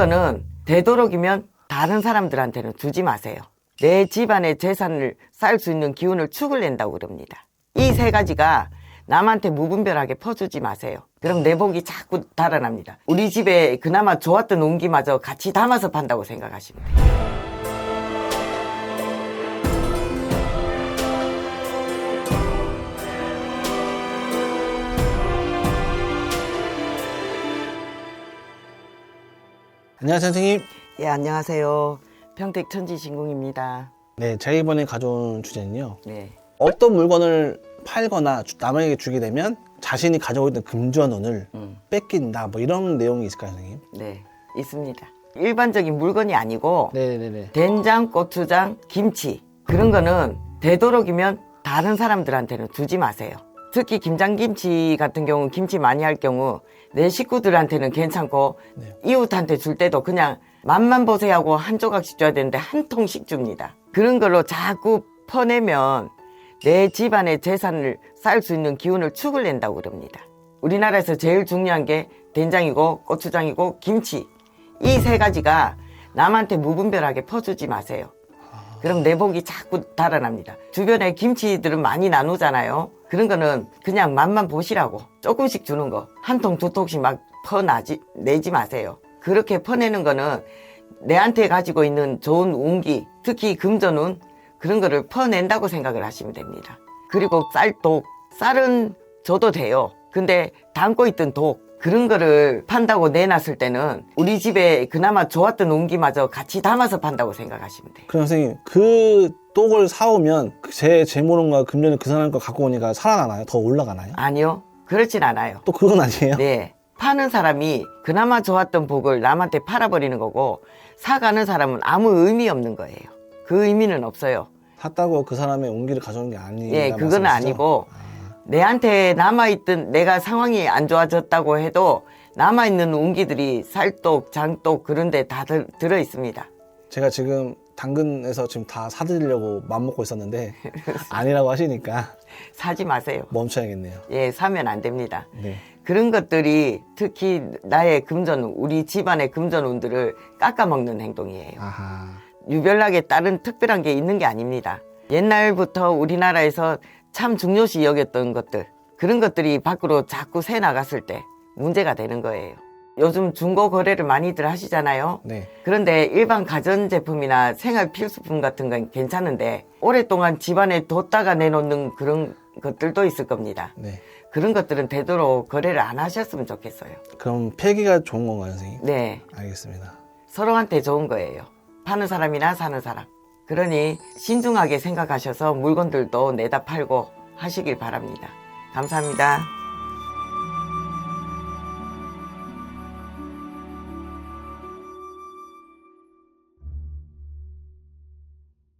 거는 되도록이면 다른 사람들한테는 주지 마세요. 내 집안의 재산을 쌓을 수 있는 기운을 축을 낸다고 그럽니다. 이 세 가지가 남한테 무분별하게 퍼주지 마세요. 그럼 내 복이 자꾸 달아납니다. 우리 집에 그나마 좋았던 운기마저 같이 담아서 판다고 생각하시면 돼요. 안녕하세요 선생님 예, 안녕하세요. 평택 천지신궁입니다. 네 제가 이번에 가져온 주제는요 네. 어떤 물건을 팔거나 주- 남에게 주게 되면 자신이 가지고 있던 금전운을 음. 뺏긴다 뭐 이런 내용이 있을까요 선생님? 네, 있습니다. 일반적인 물건이 아니고 네 네 네 된장, 고추장, 김치 그런 거는 되도록이면 다른 사람들한테는 주지 마세요. 특히 김장김치 같은 경우 김치 많이 할 경우 내 식구들한테는 괜찮고 네. 이웃한테 줄 때도 그냥 맛만 보세요 하고 한 조각씩 줘야 되는데 한 통씩 줍니다. 그런 걸로 자꾸 퍼내면 내 집안의 재산을 쌓을 수 있는 기운을 축을 낸다고 그럽니다. 우리나라에서 제일 중요한 게 된장이고 고추장이고 김치 이 세 가지가 남한테 무분별하게 퍼주지 마세요. 그럼 내 복이 자꾸 달아납니다. 주변에 김치들은 많이 나누잖아요. 그런 거는 그냥 맛만 보시라고 조금씩 주는 거. 한 통, 두 통씩 막 퍼나지, 내지 마세요. 그렇게 퍼내는 거는 내한테 가지고 있는 좋은 운기, 특히 금전운, 그런 거를 퍼낸다고 생각을 하시면 됩니다. 그리고 쌀독. 쌀은 줘도 돼요. 근데 담고 있던 독, 그런 거를 판다고 내놨을 때는 우리 집에 그나마 좋았던 운기마저 같이 담아서 판다고 생각하시면 돼요. 그럼 선생님 그 똑을 사오면 그제 재물운과 금전을 그 사람 거 갖고 오니까 살아나나요? 더 올라가나요? 아니요. 그렇진 않아요. 또 그건 아니에요? 네. 파는 사람이 그나마 좋았던 복을 남한테 팔아버리는 거고 사가는 사람은 아무 의미 없는 거예요. 그 의미는 없어요. 샀다고 그 사람의 운기를 가져오는 게 아니라 예, 그건 아니고 내한테 남아있던 내가 상황이 안 좋아졌다고 해도 남아있는 운기들이 살독, 장독 그런 데 다 들어 있습니다. 제가 지금 당근에서 지금 다 사드리려고 맘먹고 있었는데 아니라고 하시니까 사지 마세요. 멈춰야겠네요 예, 사면 안 됩니다. 네. 그런 것들이 특히 나의 금전, 우리 집안의 금전운들을 깎아먹는 행동이에요. 아하 유별나게 다른 특별한 게 있는 게 아닙니다. 옛날부터 우리나라에서 참 중요시 여겼던 것들, 그런 것들이 밖으로 자꾸 새 나갔을 때 문제가 되는 거예요. 요즘 중고 거래를 많이들 하시잖아요. 네. 그런데 일반 가전제품이나 생활 필수품 같은 건 괜찮은데 오랫동안 집안에 뒀다가 내놓는 그런 것들도 있을 겁니다. 네. 그런 것들은 되도록 거래를 안 하셨으면 좋겠어요. 그럼 폐기가 좋은 건가요, 선생님? 네. 알겠습니다. 서로한테 좋은 거예요. 파는 사람이나 사는 사람. 그러니 신중하게 생각하셔서 물건들도 내다 팔고 하시길 바랍니다. 감사합니다.